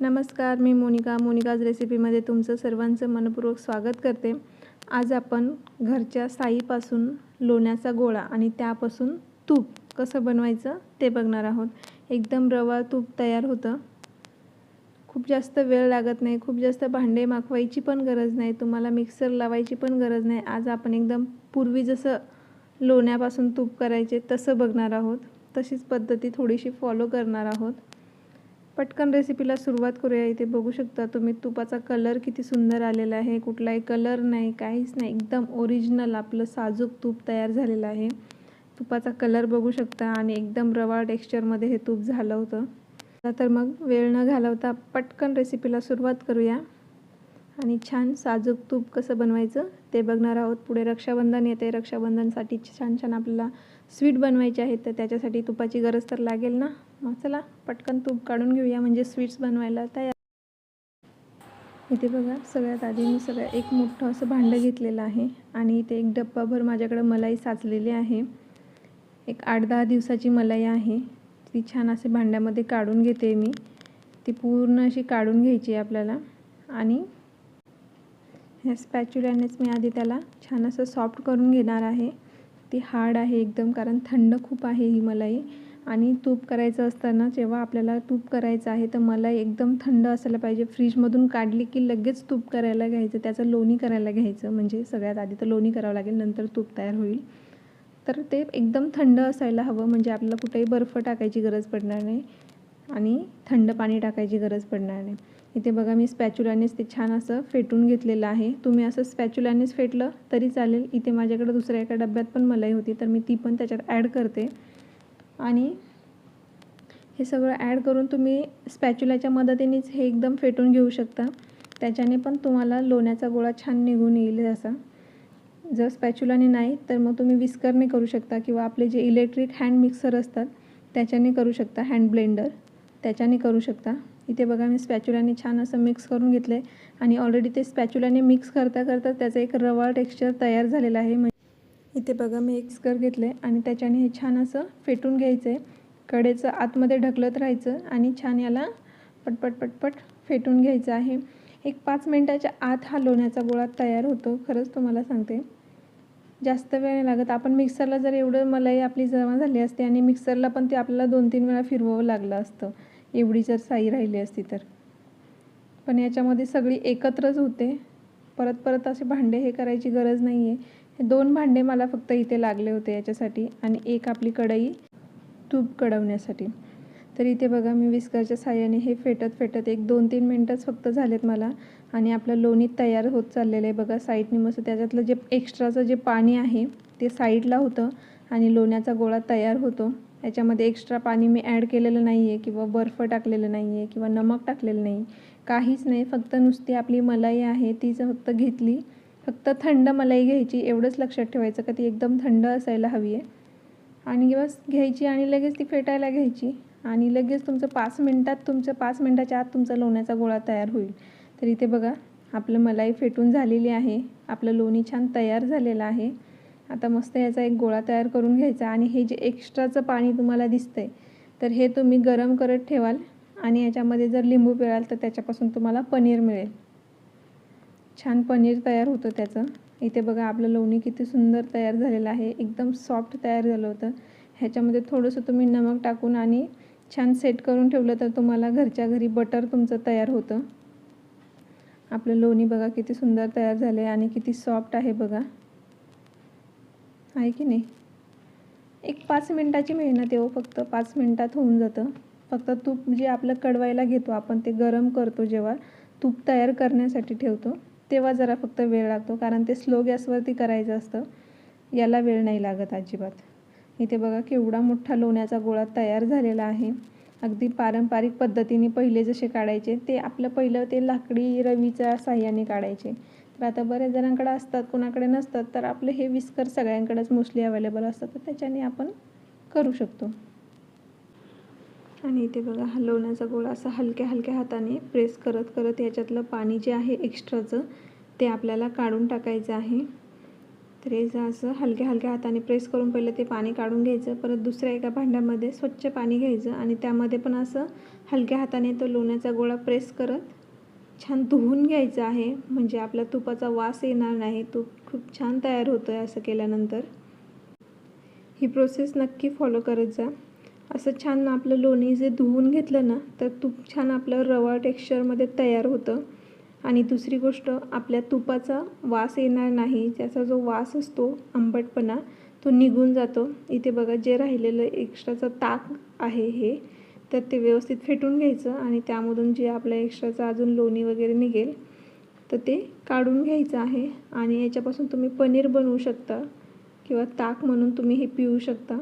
नमस्कार मी मोनिका. मोनिकाज रेसिपीमध्ये तुमचं सर्वांचं मनपूर्वक स्वागत करते. आज आपण घरच्या साईपासून लोण्याचा गोळा आणि त्यापासून तूप कसं बनवायचं ते बघणार आहोत. एकदम रवा तूप तयार होतं. खूप जास्त वेळ लागत नाही खूप जास्त भांडे माखवायची पण गरज नाही तुम्हाला मिक्सर लावायची पण गरज नाही. आज आपण एकदम पूर्वी जसं लोण्यापासून तूप करायचे तसं बघणार आहोत. तशीच पद्धती थोडीशी फॉलो करणार आहोत. पटकन रेसिपीला सुरुवात करूया. इथे बघू शकता तुम्ही तुपाचा कलर किती सुंदर आलेला आहे. कुठलाही कलर नाही काहीच नाही. एकदम ओरिजिनल आपलं साजूक तूप तयार झालेलं आहे. तुपाचा कलर बघू शकता आणि एकदम रवा टेक्स्चरमध्ये हे तूप झालं होतं. तर मग वेळ न घालवता पटकन रेसिपीला सुरुवात करूया. आणि छान साजूक तूप कसं बनवायचं ते बघणार आहोत. पुढे रक्षाबंधन येते रक्षाबंधनसाठी छान छान आपल्याला स्वीट बनवायचे आहेत. तर त्याच्यासाठी तुपाची गरज तर लागेल ना? चला पटकन तूप काढून घेऊया. म्हणजे स्वीट्स बनवायला तयार. इथे बघा सगळ्यात आधी मी सगळ्या एक मोठं असं भांडं घेतलेलं आहे. आणि इथे एक डब्बाभर माझ्याकडं मलाई साचलेली आहे. एक आठ दहा दिवसाची मलाई आहे. ती छान असे भांड्यामध्ये काढून घेते मी. ती पूर्ण अशी काढून घ्यायची आहे आपल्याला. आणि ह्या स्पॅच्युल्यानेच मी आधी त्याला छान असं सॉफ्ट करून घेणार आहे. ती हार्ड आहे एकदम कारण थंड खूप आहे ही मलाई. आणि तूप करायचं असताना जेव्हा आपल्याला तूप करायचं आहे तर मलाई एकदम थंड असायला पाहिजे. फ्रीजमधून काढली की लगेच तूप करायला घ्यायचं. त्याचं लोणी करायला घ्यायचं. म्हणजे सगळ्यात आधी तर लोणी करावं लागेल नंतर तूप तयार होईल. तर ते एकदम थंड असायला हवं. म्हणजे आपल्याला कुठेही बर्फ टाकायची गरज पडणार नाही आणि थंड पाणी टाकायची गरज पडणार नाही. इथे बघा मी स्पॅच्युलानेच ते छान असं फेटून घेतलेलं आहे. तुम्ही असं स्पॅच्युलानेच फेटलं तरी चालेल. इथे माझ्याकडे दुसऱ्या एका डब्यात पण मलाई होती तर मी ती पण त्याच्यात ॲड करते. आणि हे सगळं ॲड करून तुम्ही स्पॅच्युलाच्या मदतीनेच हे एकदम फेटून घेऊ शकता. त्याच्याने पण तुम्हाला लोण्याचा गोळा छान निघून येईल असा. जर स्पॅच्युलाने नाही तर मग तुम्ही विस्करने करू शकता किंवा आपले जे इलेक्ट्रिक हँड मिक्सर असतात त्याच्याने करू शकता हँड ब्लेंडर त्याच्याने करू शकता. इथे बघा मी स्पॅच्युलाने छान असं मिक्स करून घेतलं आहे आणि ऑलरेडी ते स्पॅच्युलाने मिक्स करता करता त्याचं एक रवा टेक्स्चर तयार झालेलं आहे. म्हणजे इथे बघा मी एक स्कर घेतलं आहे आणि त्याच्याने हे छान असं फेटून घ्यायचं आहे कडेचं आतमध्ये ढकलत राहायचं आणि छान याला पटपट पटपट फेटून घ्यायचं आहे. एक पाच मिनटाच्या आत हा लोण्याचा गोळा तयार होतो खरंच तुम्हाला सांगते. जास्त वेळ नाही लागत. आपण मिक्सरला जर एवढं मलाई आपली जमा झाली असते आणि मिक्सरला पण ते आपल्याला दोन तीन वेळा फिरवावं लागलं असतं. एवढी जर साई राहिली असती तर. पण याच्यामध्ये सगळी एकत्रच होते. परत परत असे भांडे हे करायची गरज नाही आहे हे दोन भांडे मला फक्त इथे लागले होते याच्यासाठी आणि एक आपली कढई तूप कढवण्यासाठी तर इथे बघा मी विस्करच्या साह्याने हे फेटत फेटत एक दोन तीन मिनटंच फक्त झालेत मला. आणि आपलं लोणी तयार होत चाललेलं आहे बघा साईडने मस्त त्याच्यातलं जे एक्स्ट्राचं जे पाणी आहे ते साईडला होतं आणि लोण्याचा गोळा तयार होतो. याच्यामध्ये एक्स्ट्रा पाणी मी ॲड केलेलं नाही आहे किंवा बर्फ टाकलेलं नाही आहे किंवा नमक टाकलेलं नाही. काहीच नाही फक्त नुसती आपली मलाई आहे तीच फक्त घेतली. फक्त थंड मलाई घ्यायची एवढंच लक्षात ठेवायचं का ती एकदम थंड असायला हवी आहे. आणि बस घ्यायची आणि लगेच ती फेटायला घ्यायची. आणि लगेच तुमचं पाच मिनटात तुमचं पाच मिनटाच्या आत तुमचा लोण्याचा गोळा तयार होईल. तर इथे बघा आपलं मलाई फेटून झालेली आहे. आपलं लोणी छान तयार झालेलं आहे. आता मस्त याचा एक गोळा तयार करून घ्यायचा आणि हे जे एक्स्ट्राचं पाणी तुम्हाला दिसतं आहे तर हे तुम्ही गरम करत ठेवाल. आणि याच्यामध्ये जर लिंबू पिळाल तर त्याच्यापासून तुम्हाला पनीर मिळेल. छान पनीर तयार होतं त्याचं. इथे बघा आपलं लोणी किती सुंदर तयार झालेलं आहे. एकदम सॉफ्ट तयार झालं होतं. ह्याच्यामध्ये थोडंसं तुम्ही नमक टाकून आणि छान सेट करून ठेवलं तर तुम्हाला घरच्या घरी बटर तुमचं तयार होतं. आपलं लोणी बघा किती सुंदर तयार झालं आहे आणि किती सॉफ्ट आहे बघा. आहे की नाही? एक पाच मिनटाची मेहनत येऊ हो फक्त पाच मिनटात होऊन जातं. फक्त तूप जे आपलं कडवायला घेतो आपण ते गरम करतो जेव्हा. तूप तयार करण्यासाठी ठेवतो. तेव्हा जरा फक्त वेळ लागतो कारण ते स्लो गॅसवरती करायचं असतं. याला वेळ नाही लागत अजिबात. इथे बघा केवढा मोठा लोण्याचा गोळा तयार झालेला आहे. अगदी पारंपरिक पद्धतीने पहिले जसे काढायचे ते आपलं पहिलं ते लाकडी रवीच्या साह्याने काढायचे. तर आता बऱ्याच जणांकडे असतात कोणाकडे नसतात तर आपले हे विस्कर सगळ्यांकडेच मोस्टली अवेलेबल असतात तर त्याच्याने आपण करू शकतो. आणि इथे बघा हलवण्याचा गोळा असा हलक्या हलक्या हाताने प्रेस करत करत याच्यातलं पाणी जे आहे एक्स्ट्राचं ते आपल्याला काढून टाकायचं आहे. तर हे असं हलक्या हलक्या हाताने प्रेस करून पहिलं ते पाणी काढून घ्यायचं परत दुसऱ्या एका भांड्यामध्ये स्वच्छ पाणी घ्यायचं आणि त्यामध्ये पण असं हलक्या हाताने तो लोण्याचा गोळा प्रेस करत छान धुवून घ्यायचं आहे. म्हणजे आपल्या तुपाचा वास येणार नाही तूप खूप छान तयार होतं आहे असं केल्यानंतर. ही प्रोसेस नक्की फॉलो करत जा. असं छान आपलं लोणी जे धुवून घेतलं ना तर तूप छान आपलं रवा टेक्स्चरमध्ये तयार होतं. आणि दुसरी गोष्ट आपल्या तुपाचा वास येणार नाही त्याचा जो वास असतो आंबटपणा तो निघून जातो. इथे बघा जे राहिलेलं एक्स्ट्राचं ताक आहे हे तर ते व्यवस्थित फेटून घ्यायचं आणि त्यामधून जे आपल्या एक्स्ट्राचं अजून लोणी वगैरे निघेल तर ते काढून घ्यायचं आहे. आणि याच्यापासून तुम्ही पनीर बनवू शकता किंवा ताक म्हणून तुम्ही हे पिऊ शकता.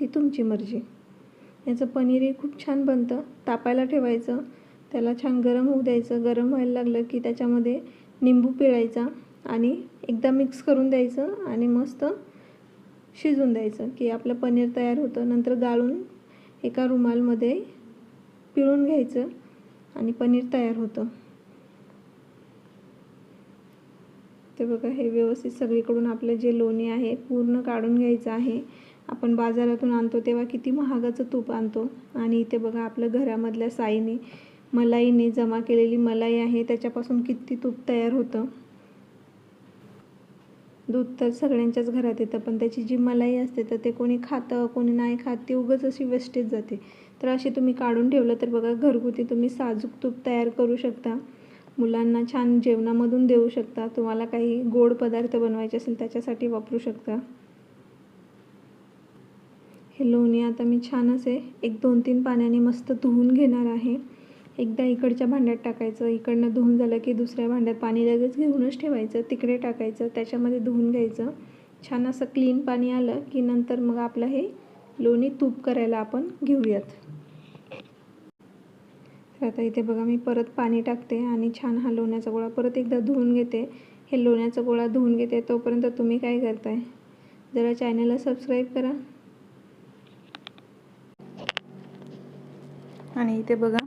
ती तुमची मर्जी. याचं पनीरही खूप छान बनतं. तापायला ठेवायचं. त्याला छान गरम होऊ द्यायचं. गरम व्हायला लागलं की त्याच्यामध्ये निंबू पिळायचा आणि एकदा मिक्स करून द्यायचं आणि मस्त शिजून द्यायचं की आपलं पनीर तयार होतं. नंतर गाळून एका रुमालमध्ये पिळून घ्यायचं आणि पनीर तयार होतं. ते बघा हे व्यवस्थित सगळीकडून आपलं जे लोणी आहे पूर्ण काढून घ्यायचं आहे. आपण बाजारातून आणतो तेव्हा किती महागाचं तूप आणतो. आणि इथे बघा आपलं घरामधल्या साईने मलाईने जमा केलेली मलाई आहे त्याच्यापासून किती तूप तयार होतं. दूध तर सगळ्यांच्याच घरात येतं पण त्याची जी मलाई असते तर ते कोणी खातं कोणी नाही खात ती उगंच अशी वेस्टेज जाते. तर अशी तुम्ही काढून ठेवलं तर बघा घरगुती तुम्ही साजूक तूप तयार करू शकता. मुलांना छान जेवणामधून देऊ शकता. तुम्हाला काही गोड पदार्थ बनवायचे असेल त्याच्यासाठी वापरू शकता. हे लोणी आता मी छान असे एक दोन तीन पाण्याने मस्त धुवून घेणार आहे. एकदा इकडच्या भांड्यात टाकायचं. इकडनं धुवून झालं की दुसऱ्या भांड्यात पाणी लगेच घेऊनच ठेवायचं. तिकडे टाकायचं. त्याच्यामध्ये धुवून घ्यायचं. छान असं क्लीन पाणी आलं की नंतर मग आपलं हे लोणी तूप करायला आपण घेऊयात. तर आता इथे बघा मी परत पाणी टाकते आणि छान हा लोण्याचा गोळा परत एकदा धुवून घेते. हे लोण्याचा गोळा धुवून घेते तोपर्यंत तुम्ही काय करताय? जरा चॅनलला सबस्क्राईब करा. आणि इथे बघा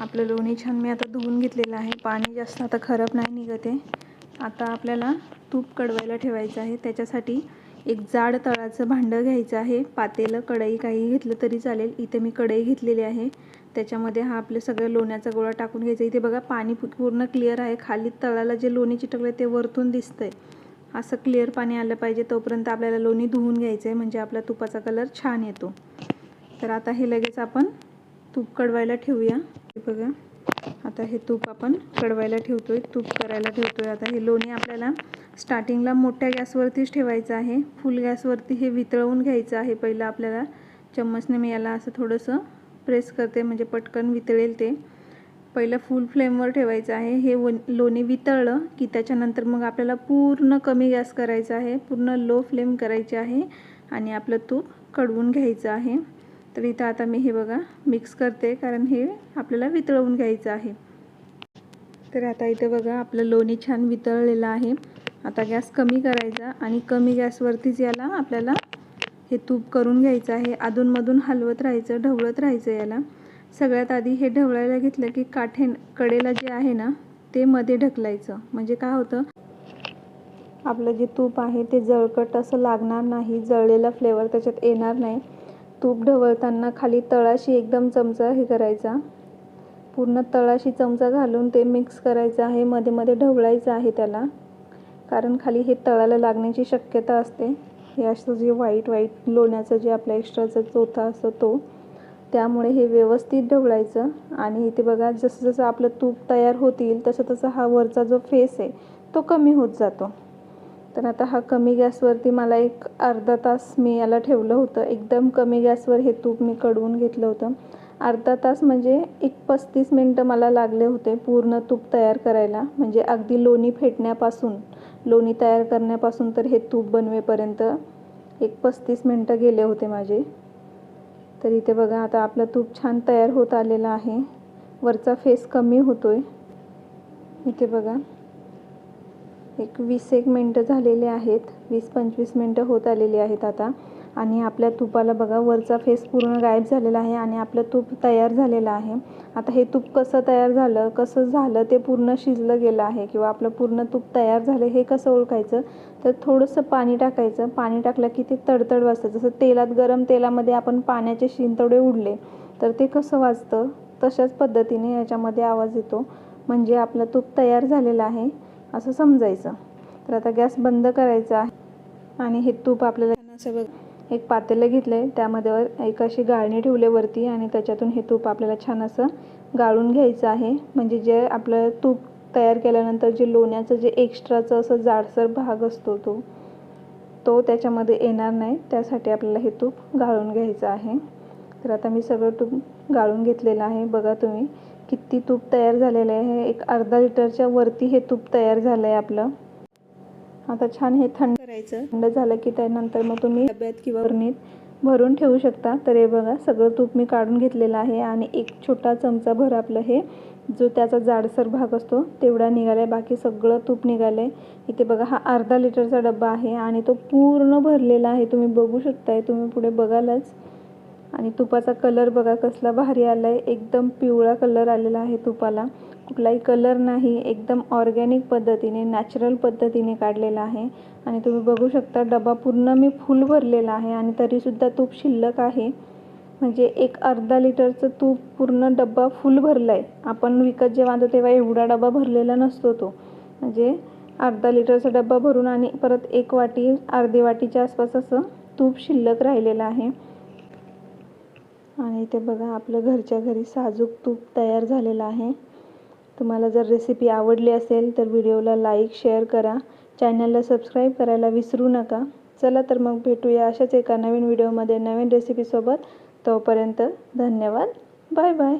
आपलं लोणी छान मी आता धुवून घेतलेलं आहे. पाणी जास्त आता खराब नाही निघत आहे. आता आपल्याला तूप कडवायला ठेवायचं आहे. त्याच्यासाठी एक जाड तळाचं भांडं घ्यायचं आहे. पातेलं कढई काही घेतलं तरी चालेल. इथे मी कढई घेतलेली आहे. त्याच्यामध्ये हा आपलं सगळं लोण्याचा गोळा टाकून घ्यायचा. इथे बघा पाणी पूर्ण क्लिअर आहे. खाली तळाला जे लोणी चिटकलं ते वरतून दिसतंय. असं क्लिअर पाणी आलं पाहिजे. तोपर्यंत आपल्याला लोणी धुवून घ्यायचं आहे म्हणजे आपला तुपाचा कलर छान येतो. तर आता हे लगेच आपण तूप कडवायला ठेवूया. बघा. आता हे तूप आपण कडवायला ठेवतोय. तूप करायला ठेवतोय. आता हे लोणी आपल्याला स्टार्टिंगला मोठ्या गॅसवरतीच ठेवायचं आहे. फुल गॅसवरती हे वितळवून घ्यायचं आहे. पहिलं आपल्याला चम्मचने मी याला असं थोडंसं प्रेस करते. म्हणजे पटकन वितळेल ते. पहिलं फुल फ्लेमवर ठेवायचं आहे. हे व लोणी वितळलं की त्याच्यानंतर मग आपल्याला पूर्ण कमी गॅस करायचा आहे. पूर्ण लो फ्लेम करायची आहे. आणि आपलं तूप कडवून घ्यायचं आहे. तर इथं आता मी हे बघा मिक्स करते कारण हे आपल्याला वितळवून घ्यायचं आहे. तर आता इथं बघा आपलं लोणी छान वितळलेलं आहे. आता गॅस कमी करायचा आणि कमी गॅसवरतीच याला आपल्याला हे तूप करून घ्यायचं आहे. अधूनमधून हलवत राहायचं ढवळत राहायचं याला. सगळ्यात आधी हे ढवळायला घेतलं की काठे कडेला जे आहे ना ते मध्ये ढकलायचं. म्हणजे काय होतं? आपलं जे तूप आहे ते जळकट असं लागणार नाही जळलेला फ्लेवर त्याच्यात येणार नाही. तूप ढवळताना खाली तळाशी एकदम चमचा हे करायचा. पूर्ण तळाशी चमचा घालून ते मिक्स करायचं आहे. मध्ये मध्ये ढवळायचं आहे त्याला. कारण खाली हे तळाला लागण्याची शक्यता असते. हे असं जे वाईट वाईट लोण्याचं जे आपल्या एक्स्ट्राचा चोथा असतो तो त्यामुळे हे व्यवस्थित ढवळायचं. आणि इथे बघा जसं जसं आपलं तूप तयार होतील तसं तसं हा वरचा जो फेस आहे तो कमी होत जातो. तर आता हा कमी गॅसवरती मला एक अर्धा तास मी याला ठेवलं होतं. एकदम कमी गॅसवर हे तूप मी कडवून घेतलं होतं. अर्धा तास म्हणजे एक पस्तीस मिनटं मला लागले होते पूर्ण तूप तयार करायला. म्हणजे अगदी लोणी फेटण्यापासून लोणी तयार करण्यापासून तर हे तूप बनवेपर्यंत एक पस्तीस मिनटं गेले होते माझे. तर इथे बघा आता आपलं तूप छान तयार होत आलेलं आहे. वरचा फेस कमी होतो आहे इथे बघा. एक वीस एक मिनटं झालेले आहेत. वीस पंचवीस मिनटं होत आलेली आहेत आता. आणि आपल्या तुपाला बघा वरचा फेस पूर्ण गायब झालेला आहे आणि आपलं तूप तयार झालेलं आहे. आता हे तूप कसं तयार झालं कसं झालं ते पूर्ण शिजलं गेलं आहे किंवा आपलं पूर्ण तूप तयार झालं हे कसं ओळखायचं? तर थोडंसं पाणी टाकायचं. पाणी टाकलं की ते तडतड वाजतं. जसं तेलात गरम तेलामध्ये आपण पाण्याचे शिंतोडे उडले तर ते कसं वाजतं? तशाच पद्धतीने याच्यामध्ये आवाज येतो. म्हणजे आपलं तूप तयार झालेलं आहे. असं समजायचं. तर आता गॅस बंद करायचा आहे. आणि हे तूप आपल्याला सगळं असं बघ एक पातेलं घेतलं आहे त्यामध्ये एक अशी गाळणी ठेवली वरती आणि त्याच्यातून हे तूप आपल्याला छान असं गाळून घ्यायचं आहे. म्हणजे जे आपलं तूप तयार केल्यानंतर जे लोण्याचं जे एक्स्ट्राचं असं जाडसर भाग असतो तो तो त्याच्यामध्ये येणार नाही. त्यासाठी आपल्याला हे तूप गाळून घ्यायचं आहे. तर आता मी सगळं तूप गाळून घेतलेलं आहे. बघा तुम्ही. किती तूप तयार झालेलं आहे? एक अर्धा लिटरच्या वरती हे तूप तयार झालं आहे आपलं. आता छान हे थंड करायचं. थंड झालं की त्यानंतर मग तुम्ही डब्यात किंवा वरणीत भरून ठेवू शकता. तर हे बघा सगळं तूप मी काढून घेतलेलं आहे आणि एक छोटा चमचा भर आपलं हे जो त्याचा जाडसर भाग असतो तेवढा निघाला आहे बाकी सगळं तूप निघालं आहे इथे बघा हा अर्धा लिटरचा डब्बा आहे आणि तो पूर्ण भरलेला आहे. तुम्ही बघू शकताय. तुम्ही पुढे बघालच. आणि तुपाचा कलर बघा कसला भारी आला आहे एकदम पिवळा कलर आलेला आहे तुपाला. कुठलाही कलर नाही एकदम ऑर्गॅनिक पद्धतीने नॅचरल पद्धतीने काढलेला आहे. आणि तुम्ही बघू शकता डबा पूर्ण मी फुल भरलेला आहे आणि तरीसुद्धा तूप शिल्लक आहे. म्हणजे एक अर्धा लिटरचं तूप पूर्ण डब्बा फुल भरला आहे आपण विकत जेव्हा आणतो तेव्हा एवढा डबा भरलेला नसतो तो. म्हणजे अर्धा लिटरचा डब्बा भरून आणि परत एक वाटी अर्धी वाटीच्या आसपास असं तूप शिल्लक राहिलेलं आहे. आणि इथे बघा आपलं घरच्या घरी साजूक तूप तयार झालेलं आहे. तुम्हाला जर रेसिपी आवडली असेल तर व्हिडिओला लाईक शेअर करा. चॅनलला सबस्क्राईब करायला विसरू नका. चला तर मग भेटूया अशाच एका नवीन व्हिडिओमध्ये नवीन रेसिपीसोबत तोपर्यंत धन्यवाद. Bye bye